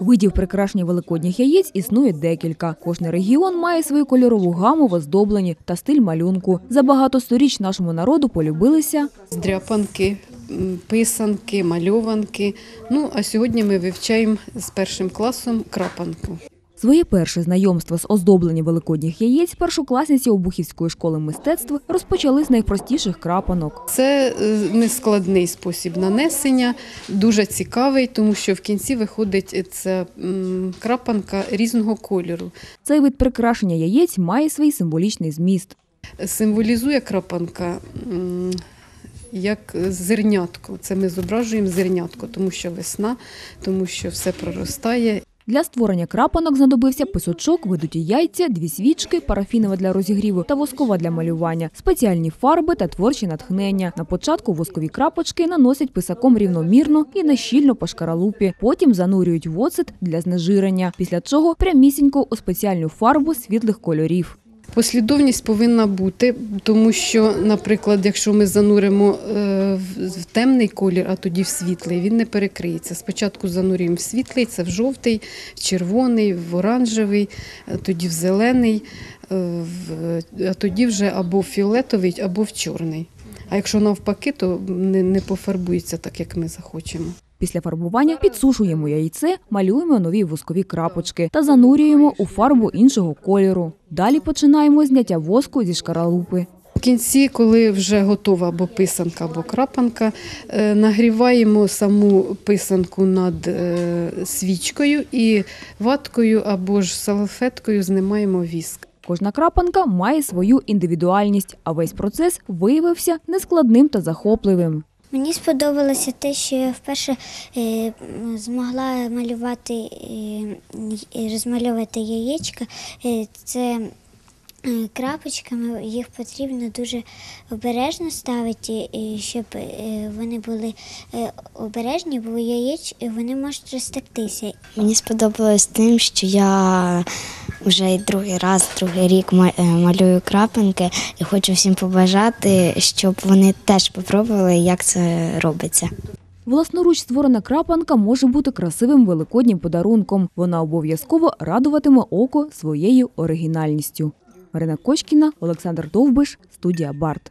Видів прикрашення великодніх яєць існує декілька. Кожний регіон має свою кольорову гаму в оздобленні та стиль малюнку. За багато сторіч нашому народу полюбилися Дряпанки, писанки, мальованки. Ну, а сьогодні ми вивчаємо з першим класом крапанку. Своє перше знайомство з оздобленням великодніх яєць першокласниці Обухівської школи мистецтв розпочали з найпростіших крапанок. Це е, нескладний спосіб нанесення, дуже цікавий, тому що в кінці виходить ця крапанка різного кольору. Цей вид прикрашення яєць має свій символічний зміст. Символізує крапанка як зернятко. Це ми зображуємо зернятко, тому що весна, тому що все проростає. Для створення крапанок знадобився писочок, видуті яйця, дві свічки, парафінова для розігріву та воскова для малювання, спеціальні фарби та творчі натхнення. На початку воскові крапочки наносять писаком рівномірно і нещільно по шкаралупі. Потім занурюють в оцет для знежирення, після чого прямісінько у спеціальну фарбу світлих кольорів. Послідовність повинна бути, тому що, наприклад, якщо ми зануримо е, в темний колір, а тоді в світлий, він не перекриється. Спочатку занурюємо в світлий, це в жовтий, в червоний, в оранжевий, е, тоді в зелений, е, а тоді вже або в фіолетовий, або в чорний. А якщо навпаки, то не пофарбується так, як ми захочемо. Після фарбування підсушуємо яйце, малюємо нові воскові крапочки та занурюємо у фарбу іншого кольору. Далі починаємо зняття воску зі шкаралупи. В кінці, коли вже готова або писанка, або крапанка, е, нагріваємо саму писанку над е, свічкою і ваткою або ж салфеткою знімаємо віск. Кожна крапанка має свою індивідуальність, а весь процес виявився нескладним та захопливим. Мені сподобалося те, що я вперше е, змогла малювати е, розмальовувати яєчка. Е, це крапочками, їх потрібно дуже обережно ставити, щоб вони були обережні, бо яєч вони можуть розтектися. Мені сподобалось тим, що я вже другий раз, другий рік е, малюю крапинки і хочу всім побажати, щоб вони теж попробували, як це робиться. Власноруч створена крапанка може бути красивим великоднім подарунком. Вона обов'язково радуватиме око своєю оригінальністю. Марина Кочкіна, Олександр Довбиш, студія Барт.